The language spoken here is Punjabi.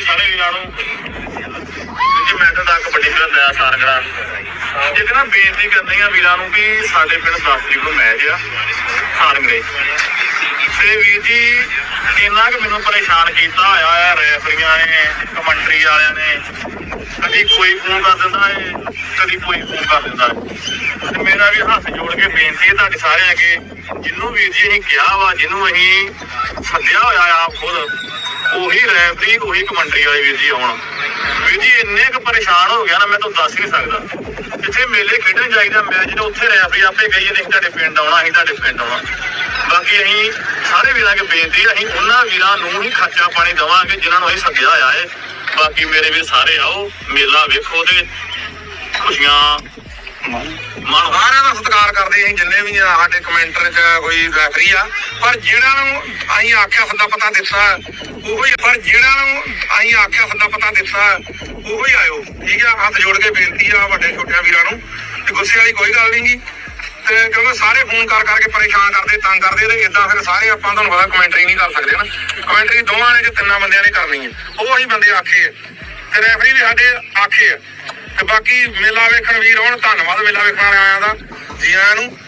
ਸਾਰੇ ਵੀਰਾਂ ਨੂੰ ਜੀ ਮੈਟਰ ਦਾ ਕਬੱਡੀ ਖੇਡ ਦਇਆ ਸਾਰਗੜਾ ਜਿਹਦੇ ਨਾਲ ਬੇਨਤੀ ਕਰਨੀ ਆ ਵੀਰਾਂ ਨੂੰ ਕਿ ਸਾਡੇ ਪਿੰਡ 10 ਤਰੀਕ ਨੂੰ ਮੈਚ ਆ ਸਾਰਗੜੇ ਤੇ ਵੀਰ ਜੀ ਇੰਨਾ ਕਿ ਮੈਨੂੰ ਪਰੇਸ਼ਾਨ ਕੀਤਾ ਹੋਇਆ ਹੈ ਰੈਫਰੀਆਂ ਨੇ, ਕਮੈਂਟਰੀ ਵਾਲਿਆਂ ਨੇ? ਕਦੀ ਕੋਈ ਫੋਨ ਕਰ ਦਿੰਦਾ ਹੈ ਕਦੀ ਕੋਈ ਫੋਨ ਕਰ ਦਿੰਦਾ ਹੈ ਤੇ ਮੇਰਾ ਵੀ ਹੱਥ ਜੋੜ ਕੇ ਬੇਨਤੀ ਹੈ ਤੁਹਾਡੇ ਸਾਰਿਆਂ ਅੱਗੇ ਜਿਹਨੂੰ ਵੀਰ ਜੀ ਅਸੀਂ ਕਿਹਾ ਵਾ ਜਿਹਨੂੰ ਅਸੀਂ ਸੱਦਿਆ ਹੋਇਆ ਆਪ ਖੁਦ, ਉਹੀ ਰੈਫਰੀ, ਉਹੀ ਕਮੈਂਟਰੀ ਵਾਲੇ ਵੀਰ ਜੀ ਆਉਣ। ਵੀਰ ਜੀ, ਇੰਨੇ ਕੁ ਪਰੇਸ਼ਾਨ ਹੋ ਗਿਆ ਨਾ, ਮੈਂ ਤੁਹਾਨੂੰ ਦੱਸ ਹੀ ਨਹੀਂ ਸਕਦਾ। ਜਿੱਥੇ ਮੇਲੇ ਖੇਡਣ ਜਾਈਦਾ, ਮੈਂ ਜਦੋਂ ਉੱਥੇ ਰੈਫਰੀ ਆਪੇ ਗਈ ਨੇ ਤੁਹਾਡੇ ਪਿੰਡ ਆਉਣਾ, ਅਸੀਂ ਤੁਹਾਡੇ ਪਿੰਡ ਆਉਣਾ। ਬਾਕੀ ਅਸੀਂ ਸਾਰੇ ਵੀਰਾਂ ਅੱਗੇ ਬੇਨਤੀ ਅਸੀਂ ਉਹਨਾਂ ਵੀਰਾਂ ਨੂੰ ਹੀ ਖਰਚਾ ਪਾਣੀ ਦੇਵਾਂਗੇ, ਜਿਨ੍ਹਾਂ ਨੂੰ ਅਸੀਂ ਸੱਦਿਆ ਹੋਇਆ ਹੈ ਬਾਕੀ ਮੇਰੇ ਵੀਰ ਸਾਰੇ ਆਓ, ਮੇਲਾ ਵੇਖੋ ਤੇ ਖੁਸ਼ੀਆਂ ਸਾਰਿਆਂ ਦਾ ਸਤਿਕਾਰ ਕਰਦੇ ਅਸੀਂ, ਜਿੰਨੇ ਵੀ ਆ, ਸਾਡੇ ਕਮੈਂਟਰ ਚ ਕੋਈ ਰੈਫਰੀ ਆ, ਪਰ ਜਿਹੜਾ ਨੂੰ ਅਸੀਂ ਆਖਿਆ ਸੱਦਾ ਪਤਾ ਦਿੱਤਾ, ਉਹੋ ਹੀ ਪਰ ਜਿਹੜਾ ਨੂੰ ਅਸੀਂ ਆਖਿਆ ਸੱਦਾ ਪਤਾ ਦਿੱਤਾ, ਉਹੋ ਹੀ ਆਇਓ। ਠੀਕ ਆ? ਹੱਥ ਜੋੜ ਕੇ ਬੇਨਤੀ ਆ ਵੱਡੇ ਛੋਟਿਆਂ ਵੀਰਾਂ ਨੂੰ, ਤੇ ਗੁੱਸੇ ਵਾਲੀ ਕੋਈ ਗੱਲ ਨਹੀਂਗੀ ਤੇ ਕਿਉਂਕਿ ਸਾਰੇ ਫੋਨ ਕਰ ਕਰਕੇ ਪਰੇਸ਼ਾਨ ਕਰਦੇ, ਤੰਗ ਕਰਦੇ ਤੇ ਇਦਾਂ ਫਿਰ ਸਾਰੇ ਆਪਾਂ ਤੁਹਾਨੂੰ ਪਤਾ ਕਮੈਂਟਰੀ ਨਹੀਂ ਕਰ ਸਕਦੇ ਨਾ ਕਮੈਂਟਰੀ ਦੋਵਾਂ ਨੇ ਜੇ ਤਿੰਨਾਂ ਬੰਦਿਆਂ ਨੇ ਕਰਨੀ ਹੈ। ਉਹ ਅਸੀਂ ਬੰਦੇ ਆਖੇ ਆ ਤੇ ਰੈਫਰੀ ਵੀ ਸਾਡੇ ਆਖੇ ਆ ਤੇ ਬਾਕੀ ਮੇਲਾ ਵੇਖਣ ਵੀਰ ਆਉਣ, ਧੰਨਵਾਦ ਮੇਲਾ ਵੇਖਣ ਵਾਲਿਆਂ ਦਾ, ਜੀ ਆਇਆਂ ਨੂੰ।